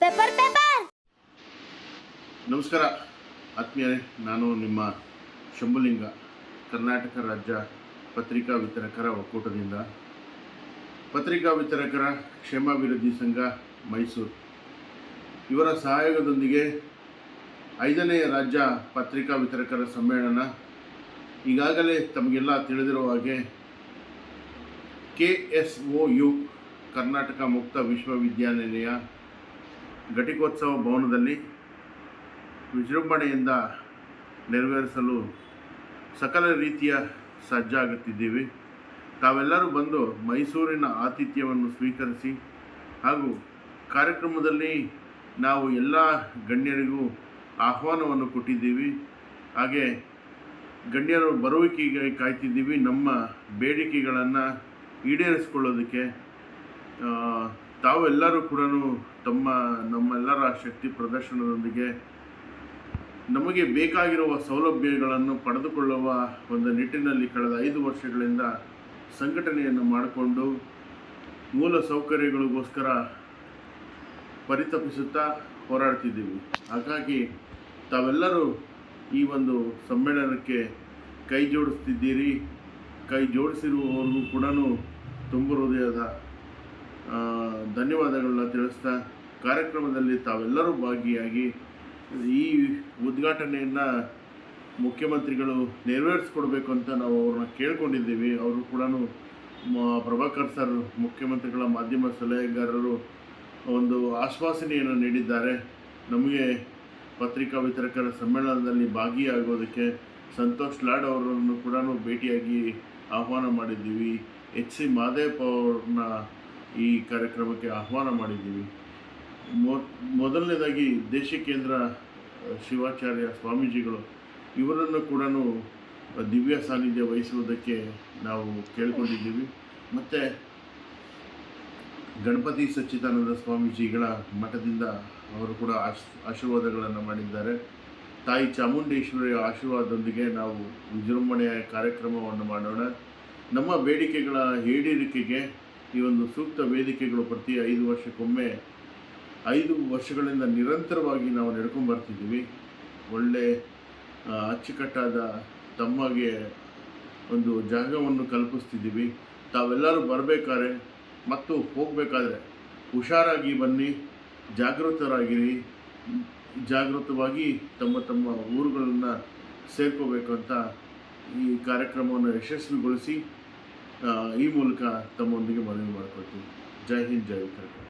Paper paper! ನಮಸ್ಕಾರ. ಆತ್ಮೀಯರೇ ನಾನು ನಿಮ್ಮ ಶಂಭುಲಿಂಗ, ಕರ್ನಾಟಕ ರಾಜ್ಯ ಪತ್ರಿಕಾ ವಿತರಕರ ಒಕ್ಕೂಟದಿಂದ. ಪತ್ರಿಕಾ ವಿತರಕರ ಕ್ಷೇಮಾಭಿವೃದ್ಧಿ ಸಂಘ, ಮೈಸೂರು. ಇವರ ಸಹಯೋಗದೊಂದಿಗೆ ಐದನೇ ರಾಜ್ಯ ಪತ್ರಿಕಾ ವಿತರಕರ ಸಮ್ಮೇಳನ ಈಗಾಗಲೇ ತಮಗೆಲ್ಲ ತಿಳಿದಿರುವ ಹಾಗೆ K S O U, Karnataka ಮುಕ್ತ ವಿಶ್ವವಿದ್ಯಾನಿಲಯ ಘಟಿಕೋತ್ಸವ ಭವನದಲ್ಲಿ ವಿಜೃಂಭಣೆಯಿಂದ ನೆರವೇರಿಸಲು ಸಕಲ ರೀತಿಯ ಸಜ್ಜಾಗುತ್ತಿದ್ದೀವಿ. ತಾವೆಲ್ಲರೂ ಬಂದು ಮೈಸೂರಿನ ಆತಿಥ್ಯವನ್ನು ಸ್ವೀಕರಿಸಿ ಹಾಗೂ ಕಾರ್ಯಕ್ರಮದಲ್ಲಿ ನಾವು ಎಲ್ಲ ಗಣ್ಯರಿಗೂ ಆಹ್ವಾನವನ್ನು ಕೊಟ್ಟಿದ್ದೀವಿ. ಹಾಗೆ ಗಣ್ಯರು ಬರುವಿಕೆಗೆ ಕಾಯ್ತಿದ್ದೀವಿ. ನಮ್ಮ ಬೇಡಿಕೆಗಳನ್ನು ಈಡೇರಿಸಿಕೊಳ್ಳೋದಕ್ಕೆ ತಾವೆಲ್ಲರೂ ಕೂಡ ತಮ್ಮ, ನಮ್ಮೆಲ್ಲರ ಶಕ್ತಿ ಪ್ರದರ್ಶನದೊಂದಿಗೆ ನಮಗೆ ಬೇಕಾಗಿರುವ ಸೌಲಭ್ಯಗಳನ್ನು ಪಡೆದುಕೊಳ್ಳುವ ಒಂದು ನಿಟ್ಟಿನಲ್ಲಿ ಕಳೆದ ಐದು ವರ್ಷಗಳಿಂದ ಸಂಘಟನೆಯನ್ನು ಮಾಡಿಕೊಂಡು ಮೂಲ ಸೌಕರ್ಯಗಳಿಗೋಸ್ಕರ ಪರಿತಪಿಸುತ್ತಾ ಹೋರಾಡ್ತಿದ್ದೀವಿ. ಹಾಗಾಗಿ ತಾವೆಲ್ಲರೂ ಈ ಒಂದು ಸಮ್ಮೇಳನಕ್ಕೆ ಕೈ ಜೋಡಿಸ್ತಿದ್ದೀರಿ. ಕೈ ಜೋಡಿಸಿರುವವರೆಗೂ ಕೂಡ ತುಂಬ ಹೃದಯದ ಧನ್ಯವಾದಗಳನ್ನ ತಿಳಿಸ್ತಾ ಕಾರ್ಯಕ್ರಮದಲ್ಲಿ ತಾವೆಲ್ಲರೂ ಭಾಗಿಯಾಗಿ ಈ ಉದ್ಘಾಟನೆಯನ್ನು ಮುಖ್ಯಮಂತ್ರಿಗಳು ನೆರವೇರಿಸ್ಕೊಡ್ಬೇಕು ಅಂತ ನಾವು ಅವ್ರನ್ನ ಕೇಳ್ಕೊಂಡಿದ್ದೀವಿ. ಅವರು ಕೂಡ ಪ್ರಭಾಕರ್ ಸರ್, ಮುಖ್ಯಮಂತ್ರಿಗಳ ಮಾಧ್ಯಮ ಸಲಹೆಗಾರರು ಒಂದು ಆಶ್ವಾಸನೆಯನ್ನು ನೀಡಿದ್ದಾರೆ. ನಮಗೆ ಪತ್ರಿಕಾ ವಿತರಕರ ಸಮ್ಮೇಳನದಲ್ಲಿ ಭಾಗಿಯಾಗೋದಕ್ಕೆ ಸಂತೋಷ್ ಲಾಡ್ ಅವರನ್ನು ಕೂಡ ಭೇಟಿಯಾಗಿ ಆಹ್ವಾನ ಮಾಡಿದ್ದೀವಿ. ಎಚ್ ಸಿ ಮಾದೇವ್ ಅವ್ರನ್ನ ಈ ಕಾರ್ಯಕ್ರಮಕ್ಕೆ ಆಹ್ವಾನ ಮಾಡಿದ್ದೀವಿ. ಮೊ- ಮೊದಲನೇದಾಗಿ ದೇಶಿಕೇಂದ್ರ ಶಿವಾಚಾರ್ಯ ಸ್ವಾಮೀಜಿಗಳು, ಇವರನ್ನು ಕೂಡ ದಿವ್ಯ ಸಾನ್ನಿಧ್ಯ ವಹಿಸುವುದಕ್ಕೆ ನಾವು ಕೇಳಿಕೊಂಡಿದ್ದೀವಿ. ಮತ್ತು, ಗಣಪತಿ ಸಚ್ಚಿದಾನಂದ ಸ್ವಾಮೀಜಿಗಳ ಮಠದಿಂದ ಅವರು ಕೂಡ ಆಶ್, ಆಶೀರ್ವಾದಗಳನ್ನು ಮಾಡಿದ್ದಾರೆ. ತಾಯಿ ಚಾಮುಂಡೇಶ್ವರಿಯ ಆಶೀರ್ವಾದದೊಂದಿಗೆ ನಾವು ವಿಜೃಂಭಣೆಯ ಕಾರ್ಯಕ್ರಮವನ್ನು ಮಾಡೋಣ. ನಮ್ಮ ಬೇಡಿಕೆಗಳ ಈಡೇರಿಕೆಗೆ ಈ ಒಂದು ಸೂಕ್ತ ವೇದಿಕೆಗಳು ಪ್ರತಿ ಐದು ವರ್ಷಕ್ಕೊಮ್ಮೆ, ಐದು ವರ್ಷಗಳಿಂದ ನಿರಂತರವಾಗಿ ನಾವು ನಡ್ಕೊಂಡು ಬರ್ತಿದ್ದೀವಿ. ಒಳ್ಳೆ ಅಚ್ಚುಕಟ್ಟಾದ, ತಮ್ಮಗೆ ಒಂದು ಜಾಗವನ್ನು ಕಲ್ಪಿಸ್ತಿದ್ದೀವಿ. ತಾವೆಲ್ಲರೂ ಬರಬೇಕಾದ್ರೆ, ಮತ್ತು ಹೋಗಬೇಕಾದ್ರೆ ಹುಷಾರಾಗಿ ಬನ್ನಿ, ಜಾಗೃತರಾಗಿರಿ, ಜಾಗೃತವಾಗಿ ತಮ್ಮ ತಮ್ಮ ಊರುಗಳನ್ನು ಸೇರ್ಕೋಬೇಕು ಅಂತ ಈ ಕಾರ್ಯಕ್ರಮವನ್ನು ಯಶಸ್ವಿಗೊಳಿಸಿ ಈ ಮೂಲಕ ತಮ್ಮೊಂದಿಗೆ ಮನವಿ ಮಾಡ್ಕೊಳ್ತೀವಿ. ಜೈ ಹಿಂದ್ ಜೈ ಉತ್ತರಾಖಂಡ್